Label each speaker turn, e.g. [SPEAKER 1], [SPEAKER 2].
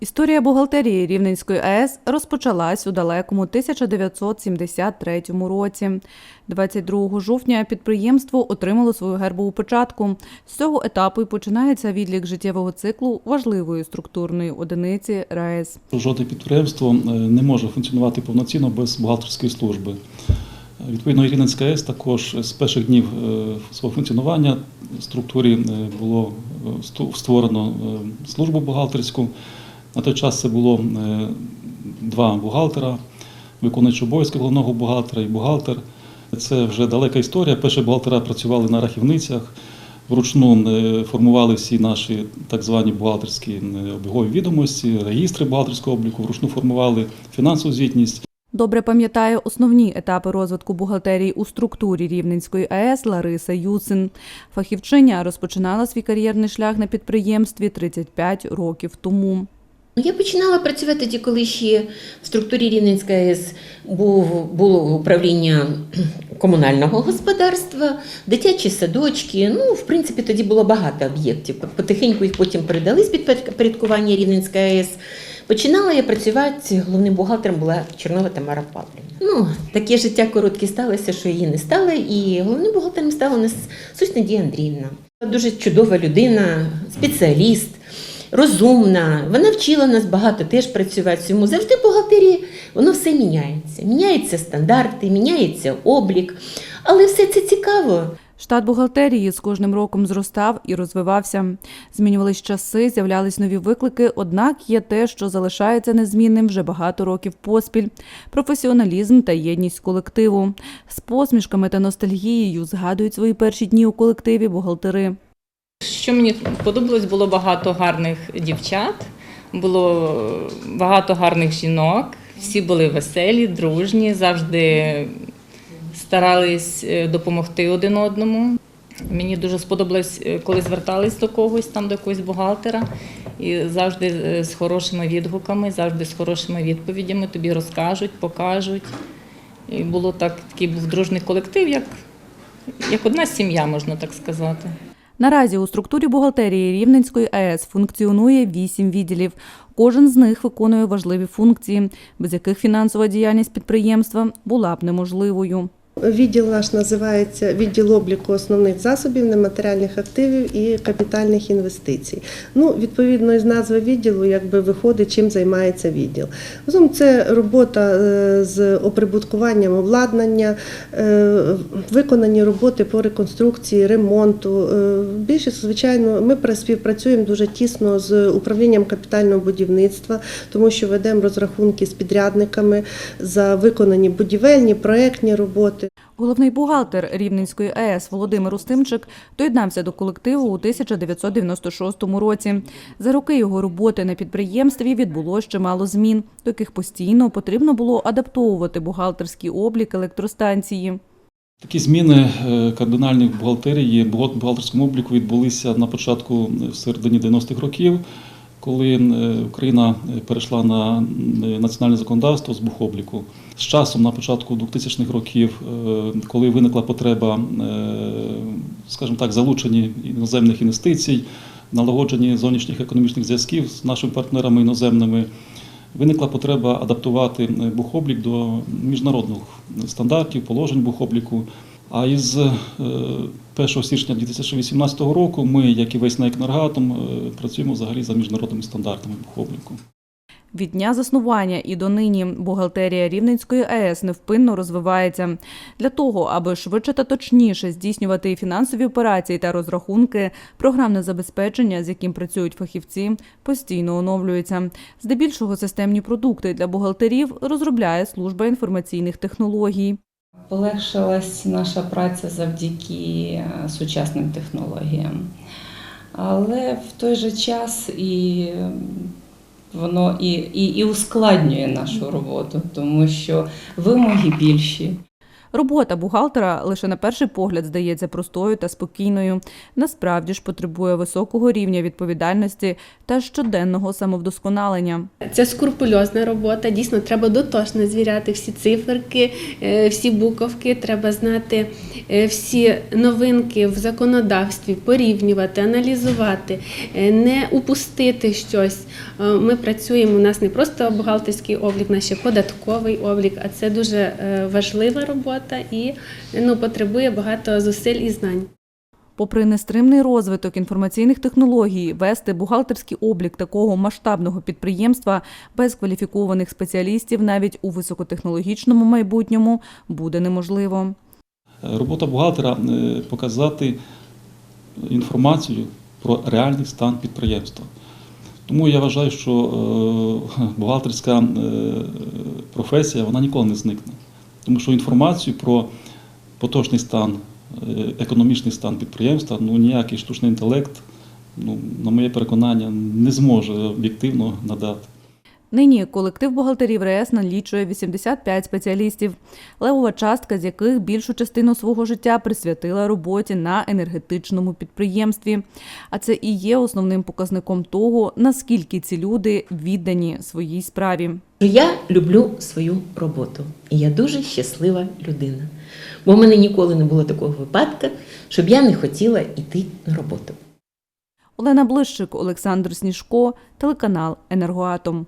[SPEAKER 1] Історія бухгалтерії Рівненської АЕС розпочалась у далекому 1973 році. 22 жовтня підприємство отримало свою гербову початку. З цього етапу й починається відлік життєвого циклу важливої структурної одиниці РАЕС.
[SPEAKER 2] Жодне підприємство е, не може функціонувати повноцінно без бухгалтерської служби. Відповідно, Рівненська АЕС також з перших днів е, свого функціонування в структурі е, було створено службу бухгалтерську. На той час це було е, два бухгалтера, виконуючий обов'язки головного бухгалтера і бухгалтер. Це вже далека історія. Перші бухгалтера працювали на рахівницях, вручну е, формували всі наші так звані бухгалтерські е, обігові відомості, реєстри бухгалтерського обліку, вручну формували фінансову звітність.
[SPEAKER 1] Добре пам'ятає основні етапи розвитку бухгалтерії у структурі Рівненської АЕС Лариса Юцин. Фахівчиня розпочинала свій кар'єрний шлях на підприємстві 35 років тому.
[SPEAKER 3] Ну, Я починала працювати тоді, коли ще в структурі Рівненська АЕС було управління комунального господарства, дитячі садочки. Ну, в принципі, тоді було багато об'єктів. Потихеньку їх потім передали з підпорядкування Рівненська АЕС. Починала я працювати, головним бухгалтером була Чорнова Тамара Павлівна. Ну, таке життя коротке сталося, що її не стало, і головним бухгалтером стала у нас Сусь Надія Андріївна. Дуже чудова людина, спеціаліст розумна. Вона вчила нас багато теж працювати в цьому. Завжди в бухгалтерії воно все міняється. Міняються стандарти, міняється облік. Але все це цікаво.
[SPEAKER 1] Штат бухгалтерії з кожним роком зростав і розвивався. Змінювались часи, з'являлись нові виклики, однак є те, що залишається незмінним вже багато років поспіль – професіоналізм та єдність колективу. З посмішками та ностальгією згадують свої перші дні у колективі бухгалтери.
[SPEAKER 4] Що мені подобалось, було багато гарних дівчат, було багато гарних жінок. Всі були веселі, дружні, завжди старались е, допомогти один одному. Мені дуже сподобалось, е, коли звертались до когось, там до якогось бухгалтера, і завжди е, з хорошими відгуками, завжди з хорошими відповідями тобі розкажуть, покажуть. І було так, такий був дружний колектив, як, як одна сім'я, можна так сказати.
[SPEAKER 1] Наразі у структурі бухгалтерії Рівненської АЕС функціонує вісім відділів. Кожен з них виконує важливі функції, без яких фінансова діяльність підприємства була б неможливою.
[SPEAKER 5] Відділ наш називається відділ обліку основних засобів, нематеріальних активів і капітальних інвестицій. Ну, відповідно із назви відділу, якби виходить, чим займається відділ. Загалом це робота е, з оприбуткуванням обладнання, е, виконані роботи по реконструкції, ремонту. Е, Більше, звичайно, ми пра- співпрацюємо дуже тісно з управлінням капітального будівництва, тому що ведемо розрахунки з підрядниками за виконані будівельні, проектні роботи.
[SPEAKER 1] Головний бухгалтер Рівненської АЕС Володимир Устимчик доєднався до колективу у 1996 році. За роки його роботи на підприємстві відбуло чимало змін, до яких постійно потрібно було адаптовувати бухгалтерський облік електростанції.
[SPEAKER 2] Такі зміни е, кардинальні в бухгалтерському обліку відбулися на початку е, в середині 90-х років, коли е, Україна е, перейшла на е, національне законодавство з бухобліку. З часом, на початку 2000-х років, коли виникла потреба, скажімо так, залучення іноземних інвестицій, налагодження зовнішніх економічних зв'язків з нашими партнерами іноземними, Виникла потреба адаптувати бухоблік до міжнародних стандартів, положень бухобліку. А із 1 січня 2018 року ми, як і весь НАЕК «Енергоатом», е, працюємо взагалі за міжнародними стандартами бухобліку.
[SPEAKER 1] Від дня заснування і донині бухгалтерія Рівненської АЕС невпинно розвивається. Для того, аби швидше та точніше здійснювати фінансові операції та розрахунки, програмне забезпечення, з яким працюють фахівці, постійно оновлюється. Здебільшого системні продукти для бухгалтерів розробляє служба інформаційних технологій.
[SPEAKER 6] Полегшилась наша праця завдяки е, сучасним технологіям. Але в той же час і воно і, і, і ускладнює нашу роботу, тому що вимоги більші.
[SPEAKER 1] Робота бухгалтера лише на перший погляд здається простою та спокійною. Насправді ж потребує високого рівня відповідальності та щоденного самовдосконалення.
[SPEAKER 7] Це скрупульозна робота. Дійсно, треба дотошно звіряти всі циферки, е, всі буковки. Треба знати е, всі новинки в законодавстві, порівнювати, аналізувати, е, не упустити щось. Ми працюємо. У нас не просто бухгалтерський облік, наш податковий облік, а це дуже важлива робота і ну, потребує багато зусиль і знань.
[SPEAKER 1] Попри нестримний розвиток інформаційних технологій, вести бухгалтерський облік такого масштабного підприємства без кваліфікованих спеціалістів навіть у високотехнологічному майбутньому буде неможливо.
[SPEAKER 2] Робота бухгалтера е, показати інформацію про реальний стан підприємства. Тому я вважаю, що е, бухгалтерська е, професія вона ніколи не зникне. Тому що інформацію про поточний стан, е, економічний стан підприємства, ну ніякий штучний інтелект, ну, на моє переконання, не зможе об'єктивно надати.
[SPEAKER 1] Нині колектив бухгалтерів РЕС налічує 85 спеціалістів, левова частка з яких більшу частину свого життя присвятила роботі на енергетичному підприємстві. А це і є основним показником того, наскільки ці люди віддані своїй справі.
[SPEAKER 3] Я люблю свою роботу, і я дуже щаслива людина. Бо в мене ніколи не було такого випадку, щоб я не хотіла йти на роботу.
[SPEAKER 1] Олена Блищик, Олександр Сніжко, телеканал Енергоатом.